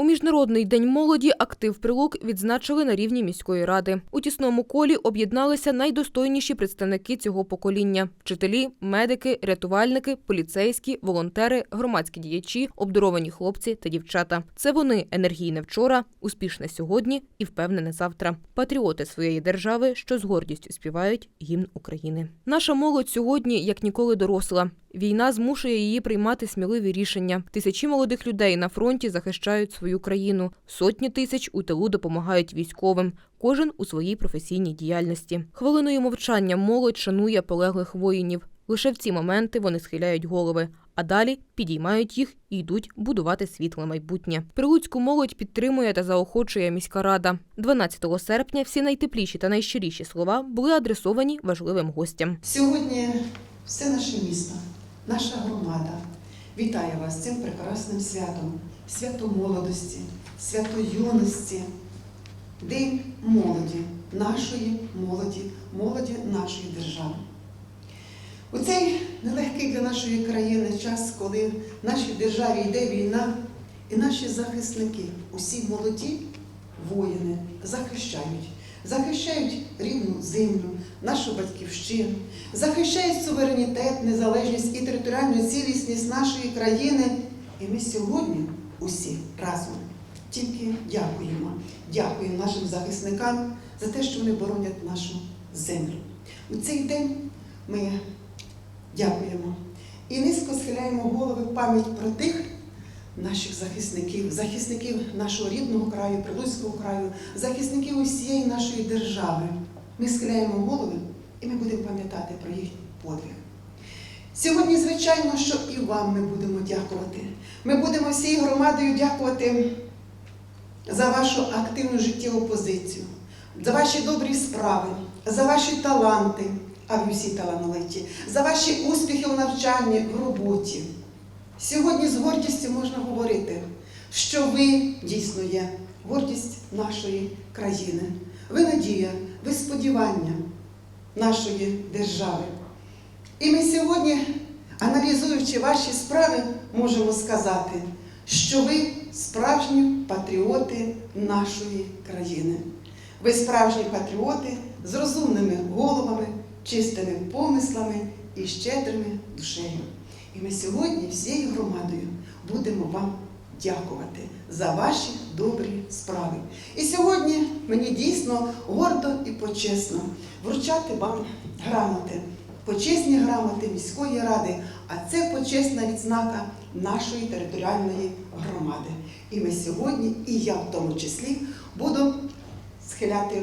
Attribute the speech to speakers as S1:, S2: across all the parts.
S1: У міжнародний день молоді актив прилук відзначили на рівні міської ради. У тісному колі об'єдналися найдостойніші представники цього покоління: вчителі, медики, рятувальники, поліцейські, волонтери, громадські діячі, обдаровані хлопці та дівчата. Це вони енергійне вчора, успішне сьогодні і впевнене завтра. Патріоти своєї держави, що з гордістю співають гімн України. Наша молодь сьогодні як ніколи доросла. Війна змушує її приймати сміливі рішення. Тисячі молодих людей на фронті захищають свою країну. Сотні тисяч у тилу допомагають військовим. Кожен у своїй професійній діяльності. Хвилиною мовчання молодь шанує полеглих воїнів. Лише в ці моменти вони схиляють голови, а далі підіймають їх і йдуть будувати світле майбутнє. Прилуцьку молодь підтримує та заохочує міська рада. 12 серпня всі найтепліші та найщиріші слова були адресовані важливим гостям.
S2: Сьогодні все наше місто, наша громада вітає вас цим прекрасним святом, свято молодості, свято юності, День молоді, нашої молоді, молоді нашої держави. У цей нелегкий для нашої країни час, коли в нашій державі йде війна, і наші захисники, усі молоді воїни, захищають, захищають рідну землю, нашу батьківщину, захищають суверенітет, незалежність і територіальну цілісність нашої країни. І ми сьогодні усі разом тільки дякуємо, дякуємо нашим захисникам за те, що вони боронять нашу землю. У цей день ми дякуємо і низько схиляємо голови в пам'ять про тих наших захисників, захисників нашого рідного краю, Прилуцького краю, захисників усієї нашої держави. Ми схиляємо голови і ми будемо пам'ятати про їхній подвиг. Сьогодні, звичайно, що і вам ми будемо дякувати. Ми будемо всією громадою дякувати за вашу активну життєву позицію, за ваші добрі справи, за ваші таланти, а ви всі талановиті, за ваші успіхи у навчанні, в роботі. Сьогодні з гордістю можна говорити, що ви дійсно є гордість нашої країни. Ви надія, ви сподівання нашої держави. І ми сьогодні, аналізуючи ваші справи, можемо сказати, що ви справжні патріоти нашої країни. Ви справжні патріоти з розумними головами, чистими помислами і щедрими душею. І ми сьогодні всією громадою будемо вам дякувати за ваші добрі справи. І сьогодні мені дійсно гордо і почесно вручати вам грамоти, почесні грамоти міської ради, а це почесна відзнака нашої територіальної громади. І ми сьогодні, і я в тому числі, буду схиляти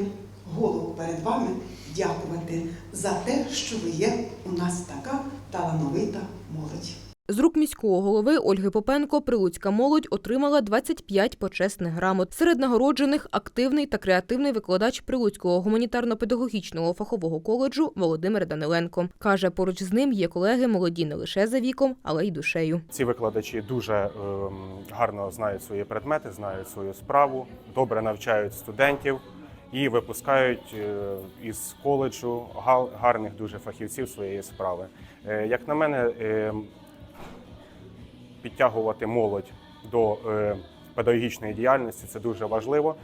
S2: голову перед вами, дякувати за те, що ви є у нас така талановита молодь.
S1: З рук міського голови Ольги Попенко прилуцька молодь отримала 25 почесних грамот. Серед нагороджених активний та креативний викладач Прилуцького гуманітарно-педагогічного фахового коледжу Володимир Даниленко. Каже, поруч з ним є колеги молоді не лише за віком, але й душею.
S3: Ці викладачі дуже ем, гарно знають свої предмети, знають свою справу, добре навчають студентів і випускають е, із коледжу гарних дуже фахівців своєї справи. Е, Як на мене, ем, підтягувати молодь до е, педагогічної діяльності це дуже важливо,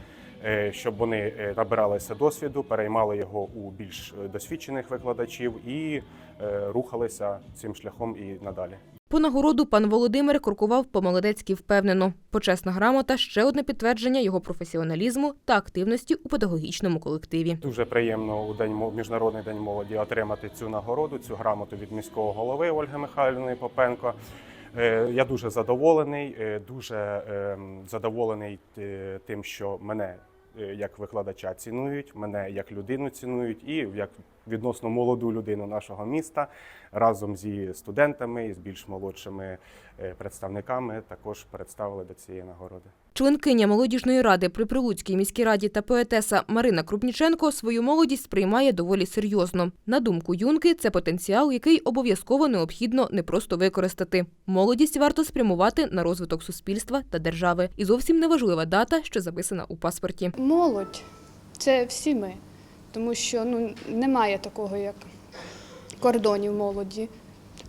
S3: е, щоб вони е, набиралися досвіду, переймали його у більш е, досвідчених викладачів і е, рухалися цим шляхом і надалі.
S1: По нагороду пан Володимир крокував по-молодецьки впевнено. Почесна грамота ще одне підтвердження його професіоналізму та активності у педагогічному колективі.
S3: Дуже приємно у день міжнародний день молоді отримати цю нагороду, цю грамоту від міського голови Ольги Михайлівни Попенко. Е, Я дуже задоволений, е, дуже ем, задоволений е, тим, що мене як викладача цінують, мене як людину цінують, і як відносно молоду людину нашого міста разом зі студентами і з більш молодшими е, представниками також представили до цієї нагороди.
S1: Членкиня молодіжної ради при Прилуцькій міській раді та поетеса Марина Крупніченко свою молодість сприймає доволі серйозно. На думку юнки, це потенціал, який обов'язково необхідно не просто використати. Молодість варто спрямувати на розвиток суспільства та держави. І зовсім неважлива дата, що записана у паспорті.
S4: Молодь це всі ми, тому що ну, немає такого, як кордонів молоді.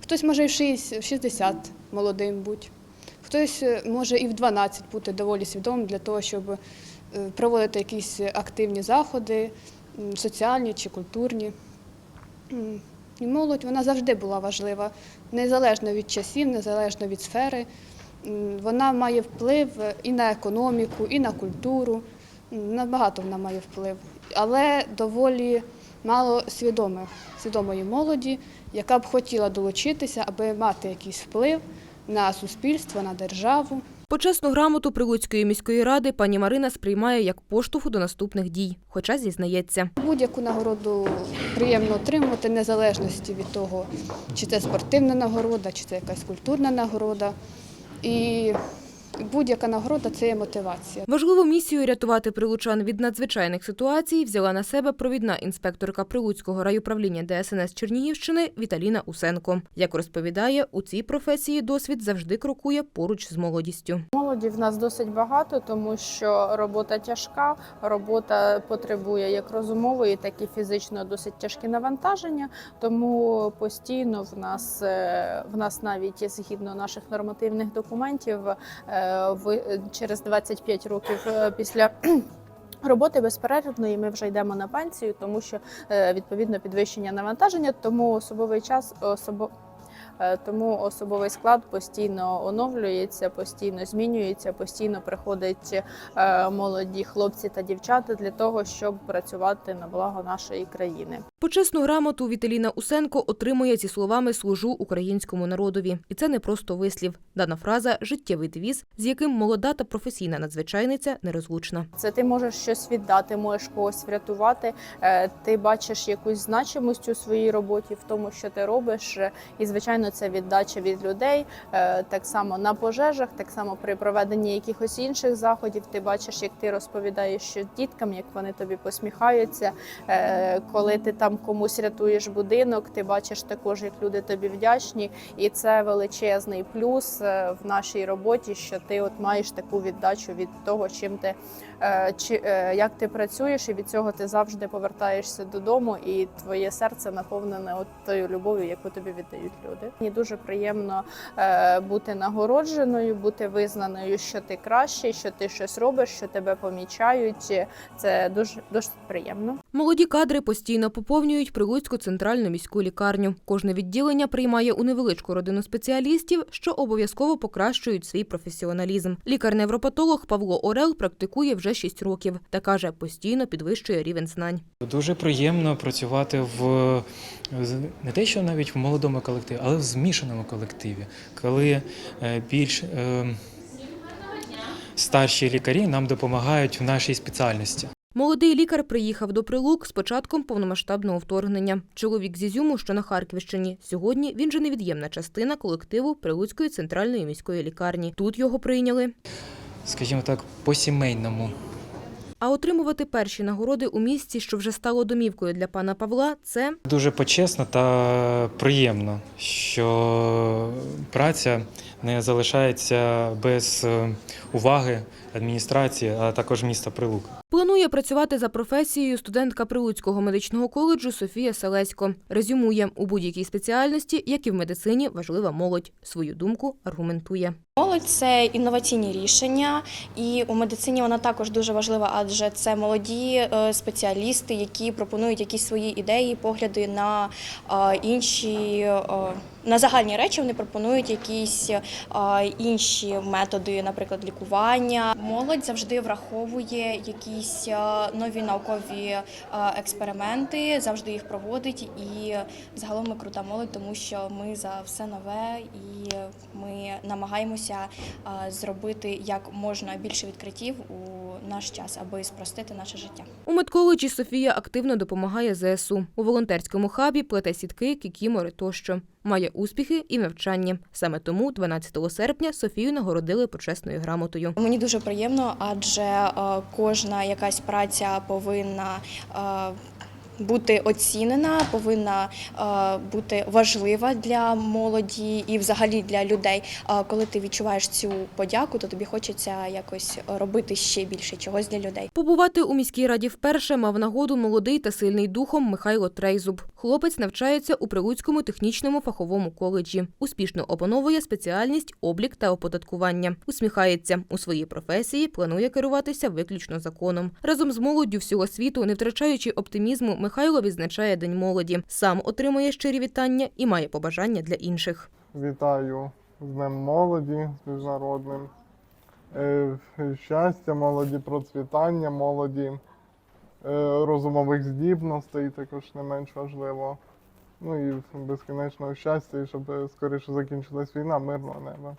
S4: Хтось може і в 60 молодим бути, Хтось е, може і в 12 бути доволі свідомим для того, щоб е, проводити якісь активні заходи, соціальні чи культурні. І молодь вона завжди була важлива, незалежно від часів, незалежно від сфери. Вона має вплив і на економіку, і на культуру. М, На багато вона має вплив. Але доволі мало свідомих, свідомої молоді, яка б хотіла долучитися, аби мати якийсь вплив на суспільство, на державу.
S1: Почесну грамоту Прилуцької міської ради пані Марина сприймає як поштовху до наступних дій, хоча зізнається.
S4: Будь-яку нагороду приємно отримувати, незалежності від того, чи це спортивна нагорода, чи це якась культурна нагорода. І будь-яка нагорода це є мотивація.
S1: Важливу місію рятувати прилучан від надзвичайних ситуацій взяла на себе провідна інспекторка Прилуцького райуправління ДСНС Чернігівщини Віталіна Усенко. Як розповідає, у цій професії досвід завжди крокує поруч з молодістю.
S5: Молоді в нас досить багато, тому що робота тяжка, робота потребує як розумової, так і фізично досить тяжкі навантаження. Тому постійно в нас е, в нас навіть згідно наших нормативних документів, е, ви- через 25 років е, після. Роботи безперервної ми вже йдемо на пенсію, тому що е, відповідно підвищення навантаження, тому особовий час особо Е, Тому особовий склад постійно оновлюється, постійно змінюється, постійно приходять молоді хлопці та дівчата для того, щоб працювати на благо нашої країни.
S1: Почесну грамоту Віталіна Усенко отримує зі словами служу українському народові. І це не просто вислів. Дана фраза життєвий девіз, з яким молода та професійна надзвичайниця нерозлучна.
S5: Це ти можеш щось віддати, можеш когось врятувати. е, Ти бачиш якусь значимость у своїй роботі в тому, що ти робиш. е, І звичайно, це віддача від людей. Е, Так само на пожежах, так само при проведенні якихось інших заходів. Ти бачиш, як ти розповідаєш що діткам, як вони тобі посміхаються. Коли ти там комусь рятуєш будинок, ти бачиш також, як люди тобі вдячні, і це величезний плюс е, в нашій роботі, що ти от маєш таку віддачу від того, чим ти е, чи е, як ти працюєш, і від цього ти завжди повертаєшся додому, і твоє серце наповнене от тою любов'ю, яку тобі віддають люди. Мені дуже приємно бути нагородженою, бути визнаною, що ти кращий, що ти щось робиш, що тебе помічають. Це дуже дуже приємно.
S1: Молоді кадри постійно поповнюють Прилуцьку центральну міську лікарню. Кожне відділення приймає у невеличку родину спеціалістів, що обов'язково покращують свій професіоналізм. Лікар-невропатолог Павло Орел практикує вже 6 років та каже, постійно підвищує рівень знань.
S6: Дуже приємно працювати в не те, що навіть в молодому колективі, але в змішаному колективі, коли е, більш е, старші лікарі нам допомагають в нашій спеціальності.
S1: Молодий лікар приїхав до Прилук з початком повномасштабного вторгнення. Чоловік з Ізюму, що на Харківщині. Сьогодні він же невід'ємна частина колективу Прилуцької центральної міської лікарні. Тут його прийняли.
S6: Скажімо так, по-сімейному.
S1: А отримувати перші нагороди у місті, що вже стало домівкою для пана Павла, це
S6: Дуже почесно та приємно, що праця не залишається без е, уваги адміністрації, а також міста Прилук.
S1: Планує працювати за професією студентка Прилуцького медичного коледжу Софія Селесько. Резюмує у будь-якій спеціальності, як і в медицині, важлива молодь. Свою думку аргументує.
S7: Молодь це інноваційні рішення, і у медицині вона також дуже важлива, адже це молоді е, спеціалісти, які пропонують якісь свої ідеї, погляди на е, інші на загальні речі. Вони пропонують якісь е, інші методи, наприклад, лікування. Молодь завжди враховує якісь е, нові наукові е, експерименти, завжди їх проводить. І загалом ми крута молодь, тому що ми за все нове і ми намагаємося зробити як можна більше відкриттів у наш час, аби спростити наше життя.
S1: У медколеджі Софія активно допомагає ЗСУ. У волонтерському хабі плете сітки, кікімори тощо. Має успіхи і навчання. Саме тому 12 серпня Софію нагородили почесною грамотою.
S7: Мені дуже приємно, адже е, кожна якась праця повинна. Бути оцінена, повинна е, бути важлива для молоді і взагалі для людей. Коли ти відчуваєш цю подяку, то тобі хочеться якось робити ще більше чогось для людей.
S1: Побувати у міській раді вперше мав нагоду молодий та сильний духом Михайло Трейзуб. Хлопець навчається у Прилуцькому технічному фаховому коледжі. Успішно опановує спеціальність облік та оподаткування. Усміхається у своїй професії, планує керуватися виключно законом. Разом з молоддю всього світу, не втрачаючи оптимізму, Михайло відзначає День молоді. Сам отримує щирі вітання і має побажання для інших.
S8: Вітаю з Днем молоді, з міжнародним. Е, Щастя, молоді, процвітання, молоді, е, розумових здібностей також не менш важливо. Ну і безкінечного щастя, і щоб скоріше закінчилась війна, мирного неба.